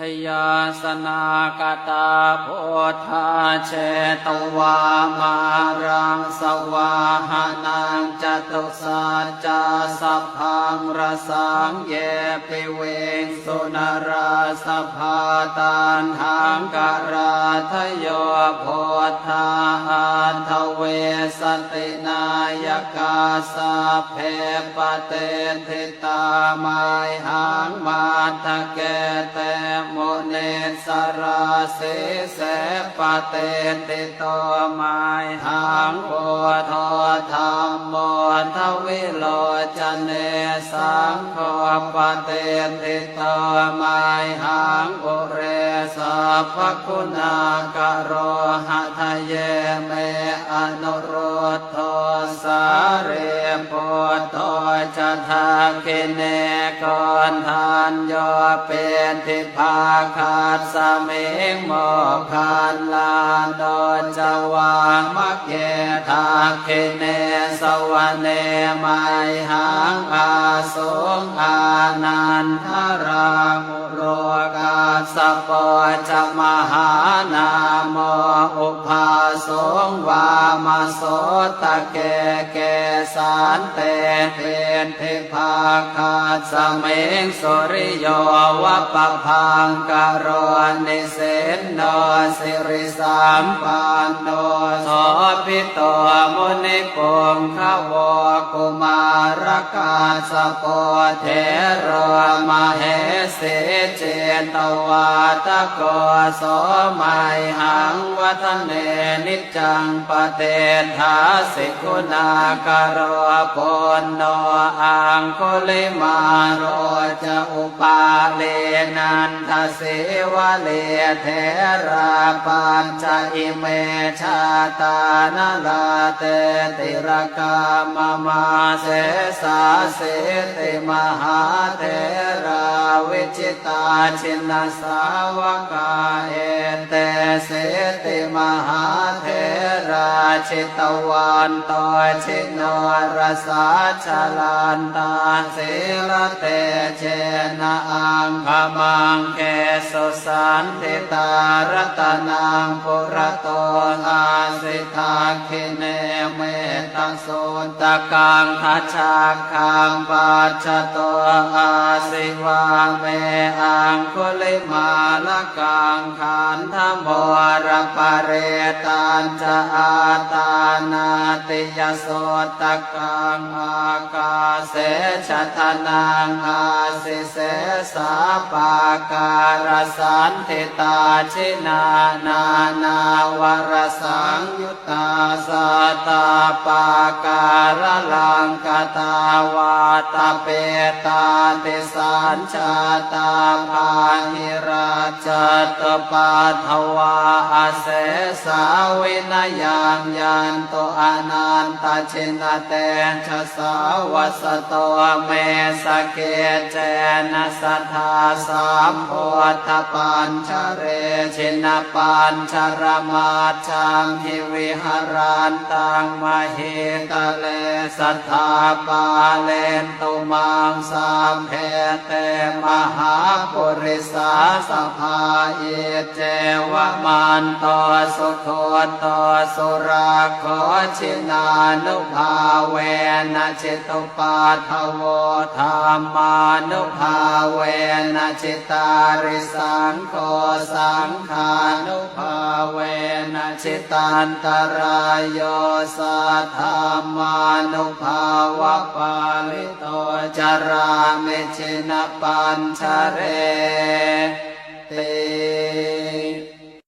ชยาสนากตาโพธาเชตวามารังสวาหานังจตุสัจจสัพพังรสังเยปิเวงสุนราสภาตันหังการา ทโยโพธาหันทเวสตินายกาสาเพปเตทิตามายหังมาทะเกเตโมเนสราเสเสปเตติโตมายหังโพธธรรมโมทวิโลจเนสังโฆปเตติโตมายหังอุเรสัพพคุณากโรหะทะเยเมอนุโรธโทสาเรโพโตจะทาคิเนกอนทานโยเป็นทิพาคาสสมิงโมคันลาโนจวามักเกทาคิเนสวเนมัยหังอาสงอานันทรามุโรกา สปอจมหานาโมอุภาสงวามาโสตะเกเกสานเตเปนเทพาคาสเมงสุริโยวะปะพังกโรนิเสนโนสิริสามปันโนสพิตมุนิปุงขวกุมารกาสปโปเทโรมาเหสิเจตววาตะโกโสมัยหังวัฒเนนิจังปเตทาสิกุณากโรปุณโนอังคุลิมาโรจะอุปาเลนันทเสวะเลเทราปัญจอิเมชาตานลาเตติรกามมาเสสาเสติมหาเทราวิจิตาชินสสาวกาเอเตเสติมหาเทาชิตวันตชิโนรสาชลันตาศิลเตเจนะอังคมังเกสุสันติตารตนังปุระโตอาสิทาคิเนเมตัสุนตะกังทัชชาคังปัจจโตอาสิวาเมอังคุลิมาลกังขันธโมรปเรตันจะอาตานาติยโสตกังอากาเสชะทนังอาสิเสสาปาการสันติตาชินานานาวรสังยุตตาสัตาปาการลังกตาวาตาเปตาติสัญชาตาภาหิราชตปาทวาเสสาวินยังยันโตอนันตชินเตชะสาวสโตเมสเกเจนะสัทธาสามโพธปัญชเรชินปัญชรมาจังหิวิหารันตังมหิตะเลสัทธาปาเลนตุมังสามเพเตมหาปุริสาสภาเอเจวมันโตสุโคโตสุราโคชินานุภาเวนะจิตุปาทโวธรรมานุภาเวนะจิตาริสังโฆสังขานุภาเวนะจิตันตรายโยสัทธามานุภาวะปาลิโตจารามิชินปัญชเรเต